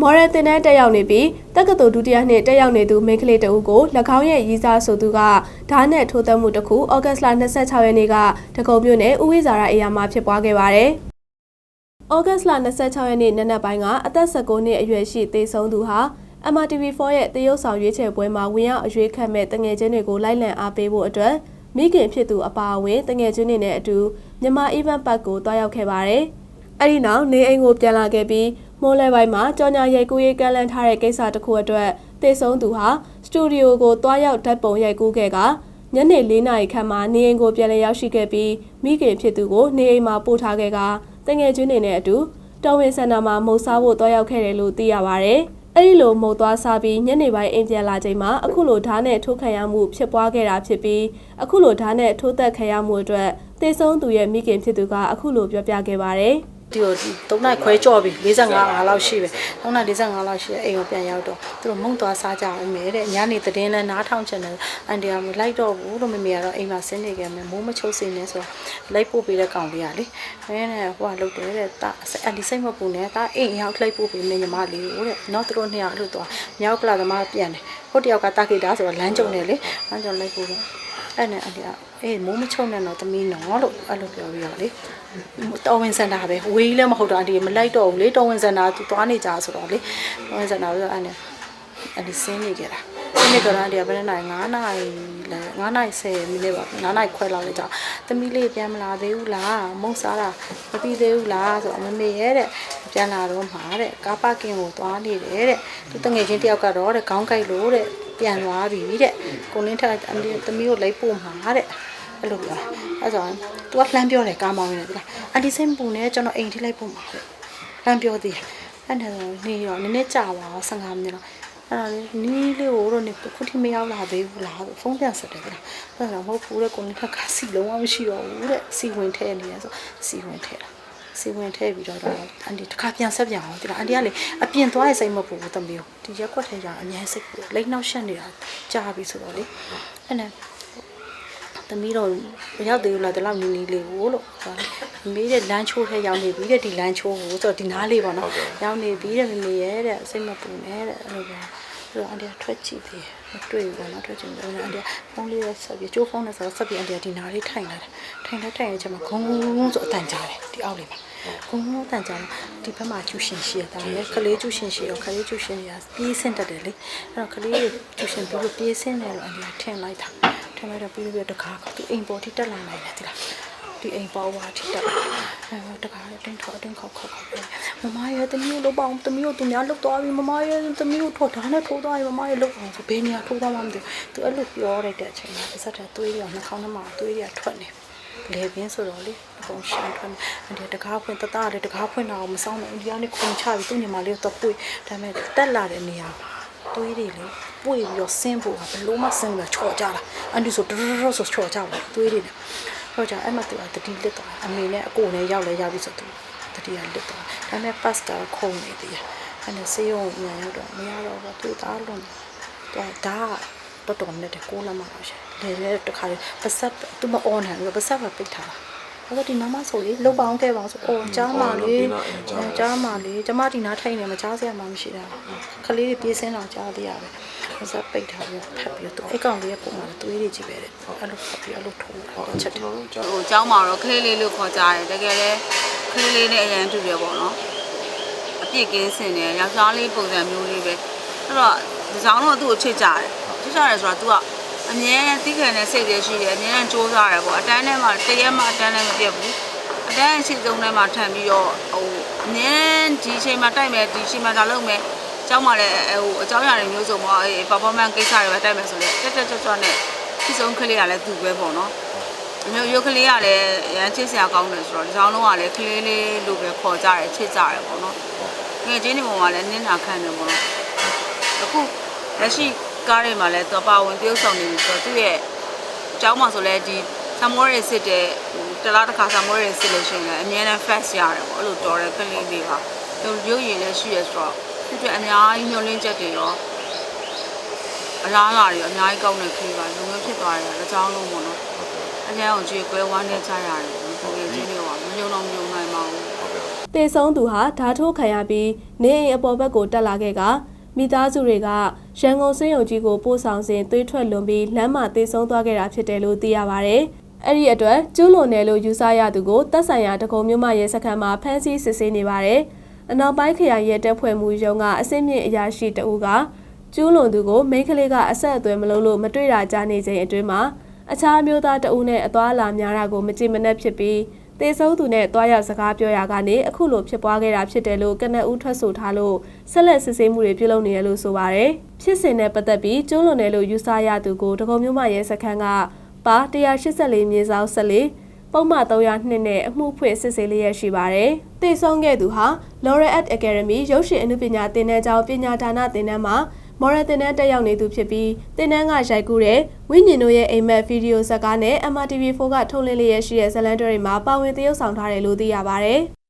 မော်ရယ်တင်တဲ့တက်ရောက်နေပြီးတက္ကသိုလ်ဒုတိယနှစ်တက်ရောက်နေသူမိန်းကလေးတဦးကို၎င်းရဲ့ရီးစားဆိုသူကဓာတ်နဲ့ထိုးသက်မှုတစ်ခုဩဂတ်စ်လ26ရက်နေ့ကတကုံမြို့နယ်ဦးဝိဇာရအေယာမှာဖြစ်ပွားခဲ့ပါတယ်။ဩဂတ်စ်လ26ရက်နေ့နံနက်ပိုင်းကအသက်19နှစ်အရွယ်ရှိသေဆုံးသူဟာ MRTV4 ရဲ့တရုတ်ဆောင်ရွေးချယ်ပွဲမှာဝင်ရောက်အရွေးခံမဲ့တငယ်ချင်းတွေကိုလိုက်လံအားပေးဖို့အတွက်မိခင်ဖြစ်သူအပါအဝင်တငယ်ချင်းတွေနဲ့အတူမြန်မာ event park ကိုတွားရောက်ခဲ့ပါတယ်။အဲဒီနောက်နေအိမ်ကိုပြန်လာခဲ့ပြီး မိုးလဲပိုင်းမှာကြော်ညာရိုက်ကူးရေးကန့်လန့်ထားတဲ့ကိစ္စတစ်ခုအတွက်တေဆုံးသူဟာစတူဒီယိုကိုတွားရောက်ဓာတ်ပုံရိုက်ကူးခဲ့ကညနေ၄နာရီခန့်မှာနေအိမ်ကိုပြန်လည်ရောက်ရှိခဲ့ပြီးမိခင်ဖြစ်သူကိုနေအိမ်မှာပို့ထားခဲ့ကတငယ်ချင်းတွေနဲ့အတူတော်ဝင်စင်တာမှာမုတ်စားဖို့တွားရောက်ခဲ့တယ်လို့သိရပါဗျ။အဲ့ဒီလိုမှုတ်သွားစားပြီးညနေပိုင်းအိမ်ပြန်လာချိန်မှာအခုလိုဓာတ်နဲ့ထိုးခံရမှုဖြစ်ပွားခဲ့တာဖြစ်ပြီးအခုလိုဓာတ်နဲ့ထိုးသက်ခံရမှုအတွက်သေဆုံးသူရဲ့မိခင်ဖြစ်သူကအခုလိုပြောပြခဲ့ပါတယ်။ ဒီကို3နိုင်ခွဲကြော့ပြီ45 5လောက်ရှိပဲ3နိုင်45လောက်ရှိတယ်အိမ်ကိုပြန်ရောက်တော့သူတို့မုံသွားစားကြအောင်မယ်တဲ့ညနေသတည်င်းလဲနားထောင်ချင်တယ်အန်တီကမလိုက်တော့ဘူးလို့မမေကတော့အိမ်မှာဆင်းနေခဲ့မယ်မိုးမချုပ်စင်းနေဆိုတော့လိုက်ပို့ပေးတဲ့ကောင်လေးကလေမင်းနဲ့ဟိုကလုတ်တယ်တဲ့တာအန်တီစိတ်မပူနဲ့တာအိမ်ရောက်လိုက်ပို့ပေးမင်းညီမလေးကိုတဲ့နောက်သူတို့နှစ်ယောက်အဲ့လိုသွားမြောက်ကလာသမားပြန်တယ်ဟိုတယောက်ကတာခိတာဆိုတော့လမ်းကြုံနေလေလမ်းကြုံလိုက်ပို့တယ်အဲ့နဲ့အန်တီကအေးမိုးမချုပ်နဲ့တော့သမီးနော်လို့အဲ့လိုပြောပြီးတော့လေတော်ဝင်စင်တာပဲဝေးလည်းမဟုတ်တော့အန်တီမလိုက်တော့ဘူးလေတော်ဝင်စင်တာသူသွားနေကြဆိုတော့လေတော်ဝင်စင်တာဆိုတော့အဲ့နဲ့အဲ့ဒီဆင်းနေကြတာဆင်းနေကြတာအန်တီကဘယ်နဲ့နိုင်9နာရီလဲ9နာရီ10မိနစ်ပါ9နာရီခွဲလောက်လေကြာသမီးလေးပြန်မလာသေးဘူးလားမုံစားတာမပြီးသေးဘူးလားဆိုတော့မမေရဲ့တဲ့ပြန်လာတော့မှာတဲ့ကားပါကင်ကိုသွားနေတယ်တဲ့သူတငယ်ချင်းတယောက်ကတော့တဲ့ခေါင်းကိုက်လို့တဲ့ ပြန်သွားပြီတဲ့ကိုလင်းထက်အန်တီသမီးကိုလိုက်ပို့မှာတဲ့အဲ့လိုပြောအဲ့ဆိုသူကလှမ်းပြောတယ်ကားမောင်းနေတယ်ဒီလားအန်တီစိတ်မပူနဲ့ကျွန်တော်အိမ်ထိလိုက်ပို့မှာတဲ့လှမ်းပြောသေးတယ်အဲ့ဒါဆိုနေရောနည်းနည်းကြာပါတော့15မိနစ်လောက်အဲ့ဒါလေးနီးလေးကိုတော့နေခုထိမရောက်လာသေးဘူးလားဆိုဖုန်းပြန်ဆက်တယ်ဒီလားအဲ့ဒါမဟုတ်ဘူးတဲ့ကိုနေထက်ကစီလုံးဝမရှိတော့ဘူးတဲ့စီဝင်ထဲနေရဆိုစီဝင်ထဲတာ စီဝင်ထဲပြီးတော့အန်တီတစ်ခါပြန်ဆက်ပြန်အောင်ဒီလားအန်တီကလေအပြင်သွားရဲ့စိတ်မပူဘူးတမီးဒီရက်ကွက်ထဲကျအများစိတ်ပူလိမ့်နောက်ရှက်နေတာကြာပြီဆိုတော့လေအဲ့နဲ့သမီးတော့မရောက်သေးဘူးလားဒီလောက်နီးနီးလေးကိုလို့မေးတဲ့လမ်းချိုးထဲရောက်နေပြီတဲ့ဒီလမ်းချိုးကိုဆိုတော့ဒီနားလေးပေါ့နော်ရောက်နေပြီတဲ့မမေရဲ့တဲ့စိတ်မပူနဲ့တဲ့အဲ့လိုပြော ဆိုတော့အန်တီကထွက်ကြည့်သေးမတွေ့ဘူးပေါ့နော်ထွက်ကြည့်တယ်အန်တီကဖုန်းလေးနဲ့ဆက်ပြီးကျိုးဖုန်းနဲ့ဆိုတော့ဆက်ပြီးအန်တီကဒီနားလေးထိုင်လာတယ်ထိုင်လိုက်ထိုင်ရချင်မှာဂုံဂုံဆိုအတန်ကြားတယ်ဒီအောက်လေးမှာဂုံဂုံအတန်ကြားဒီဘက်မှာကျူရှင်ရှိရတာလေကလေးကျူရှင်ရှိတော့ကလေးကျူရှင်ရပြေးဆင်းတတ်တယ်လေအဲ့တော့ကလေးကျူရှင်ပြီးလို့ပြေးဆင်းတယ်လို့အန်တီကထင်လိုက်တာထင်လိုက်တော့ပြီးပြီးတခါသူအိမ်ပေါ်ထိတက်လာနိုင်တယ်ဒီလား ဒီအိမ်ပေါ်ဝါထိတက်အဲတခါတင်းထော်တင်းခေါက်ခေါက်ခေါက်မမရဲ့တမီးကိုလောက်ပါအောင်တမီးကိုသူများလောက်သွားပြီမမရဲ့တမီးကိုထော်ဓာတ်နဲ့ထိုးသွားပြီမမရဲ့လောက်အောင်ဆိုဘယ်နေရာထိုးသွားမှမသိဘူးသူအဲ့လိုပြောလိုက်တဲ့အချိန်မှာတစ်စက်တည်းသွေးတွေကနှာခေါင်းထဲမှာသွေးတွေကထွက်နေလေပြင်းဆိုတော့လေအကုန်ရှမ်းထွက်နေအန်ဒီတကားဖွင့်တသားလေတကားဖွင့်တာအောင်မဆောင်နဲ့အိန္ဒိယနဲ့ခုန်ချပြီးသူ့ညီမလေးတော့ပွေဒါပေမဲ့တက်လာတဲ့နေရာမှာသွေးတွေလေပွေပြီးတော့ဆင်းဖို့ကဘလို့မှဆင်းပြီးချော်ကြတာအန်ဒီဆိုတရရဆိုချော်ကြတယ်သွေးတွေနဲ့ ချော်ကြအဲ့မှာသူကတတိလစ်သွားအမေနဲ့အကိုနဲ့ရောက်လဲရောက်ပြီဆိုသူတတိကလစ်သွားဒါပေမဲ့ pass ကခုံနေသေးတယ်အဲ့နဲ့ဆေးရုံပြန်ရောက်တော့မရတော့ဘူးသူသားလုံးတော့ဒါတော်တော်နဲ့တကိုးလမ်းမှာတော့ရှင်လေလေတခါလေပါဆက်သူမအော်နိုင်ဘူးပါဆက်ပဲပိတ်ထားတာ ။အဲ့တော့ဒီနားမဆိုလေလှုပ်ပေါင်းခဲ့ပါအောင်ဆို။အော်ကြားမှလေ။ကြားမှလေ။ကျမဒီနားထိုင်နေမှာကြားစရာမှမရှိတာ။ကလေးတွေပြေးစင်းအောင်ကြားသေးရတယ်။အစပိတ်ထားပြီးဖတ်ပြီးတော့အဲ့ကောင်လေးကပုံမှန်သွေးတွေကြည့်ပဲတဲ့။အဲ့လိုဖတ်ပြီးအဲ့လိုထုံးတာ။ချက်တယ်။ဟိုကျောင်းမှာတော့ကလေးလေးလို့ခေါ်ကြတယ်။တကယ်လဲကလေးလေးနဲ့အရန်တူတယ်ပေါ့နော်။အပြစ်ကင်းစင်တယ်ယောက်ျားလေးပုံစံမျိုးလေးပဲအဲ့တော့ဒီဆောင်တော့သူ့ကိုချစ်ကြတယ်ချစ်ကြတယ်ဆိုတော့ तू က အမြဲတိခံတဲ့စိတ်တွေရှိတယ်အမြဲတမ်းစူးစမ်းရတယ်ပေါ့အတန်းထဲမှာတရက်မှအတန်းထဲမပြတ်ဘူးအတန်းအရှိဆုံးထဲမှာထပ်ပြီးတော့ဟိုအမြဲဒီအချိန်မှာတိုက်မယ်ဒီအချိန်မှာဒါလုပ်မယ်ကျောင်းမှာလည်းဟိုအကြောင်းအရာတွေမျိုးစုံပေါ့အေး performance ကိစ္စတွေပဲတိုက်မယ်ဆိုလေတက်တက်ကြွကြွနဲ့ဒီဆုံးကလေးကလည်းသူ့ပဲပေါ့နော်အမျိုးရုပ်ကလေးကလည်းရမ်းချစ်စရာကောင်းတယ်ဆိုတော့ဒီဆောင်လုံးကလည်းကလေးလေးလိုပဲခေါ်ကြတယ်ချစ်ကြတယ်ပေါ့နော်ငယ်ချင်းတွေပေါ်မှာလည်းနင်းနာခံတယ်ပေါ့နော်အခုလက်ရှိ ကားတွေမှာလည်းသူပါဝင်တရုပ်ဆောင်နေပြီဆိုတော့သူ့ရဲ့အကြောင်းမှာဆိုလဲဒီဆမ်မောရီစစ်တဲ့တလားတစ်ခါဆမ်မောရီစစ်လို့ရှိရင်လည်းအများနဲ့ fast ရတယ်ပေါ့အဲ့လိုတော်တယ်ကလေးလေးပါသူရုပ်ရည်လည်းရှိရဆိုတော့သူ့အတွက်အများကြီးညှို့လင်းချက်တွေရောအလားအလာတွေအများကြီးကောင်းတဲ့ခေပါလုံလောက်ဖြစ်သွားတယ်အကြောင်းလုံးပေါ့နော်အများအောင်ကြွေကွဲဝမ်းနေကြရတယ်ပုံရည်ကြီးတွေကမညုံတော့မညုံနိုင်ပါဘူးတေဆုံးသူဟာဓာထိုးခံရပြီးနေအိမ်အပေါ်ဘက်ကိုတက်လာခဲ့က မိသားစုတွေကရန်ကုန်စေယုံကြီးကိုပို့ဆောင်စဉ်သွေးထွက်လွန်ပြီးလမ်းမှာတေဆုံးသွားခဲ့တာဖြစ်တယ်လို့သိရပါဗျ။အဲ့ဒီအတွက်ကျူးလွန်တယ်လို့ယူဆရသူကိုတပ်ဆိုင်ရာတကုံမြို့မရဲစခန်းမှာဖမ်းဆီးစစ်ဆေးနေပါတယ်။အနောက်ပိုင်းခရိုင်ရဲတပ်ဖွဲ့မှုရုံးကအစစ်မြင့်အရာရှိတဦးကကျူးလွန်သူကိုမိန်းကလေးကအဆက်အသွယ်မလုပ်လို့မတွေ့တာကြားနေချိန်အတွင်းမှာအခြားမျိုးသားတဦးနဲ့အသွားအလာများတာကိုမကြည့်မနှက်ဖြစ်ပြီး တေဆုံးသူနဲ့တွားရောက်စကားပြောရကနေအခုလိုဖြစ်ပွားခဲ့တာဖြစ်တယ်လို့ကနအူးထွက်ဆိုထားလို့ဆက်လက်စစ်ဆေးမှုတွေပြုလုပ်နေရလို့ဆိုပါရယ်ဖြစ်စဉ်နဲ့ပတ်သက်ပြီးကျူးလွန်တယ်လို့ယူဆရသူကိုတကုံမျိုးမရဲစခန်းကပါ184မြေဆောင်14ပုံမှန်302နဲ့အမှုဖွင့်စစ်ဆေးလျက်ရှိပါတယ်။တည်ဆုံးခဲ့သူဟာ Laurel Art Academy ရုပ်ရှင်အနုပညာသင်တန်းကျောင်းပညာဒါနသင်တန်းမှာ မော်ရယ်တင်တန်းတက်ရောက်နေသူဖြစ်ပြီးတင်တန်းကရိုက်ကူးတဲ့ဝိညာဉ်တို့ရဲ့အိမ်မက်ဗီဒီယိုဇာတ်ကားနဲ့ MRTV4 ကထုတ်လင်းလျက်ရှိတဲ့ဇတ်လန်တွေမှာပါဝင်သရုပ်ဆောင်ထားတယ်လို့သိရပါဗျ။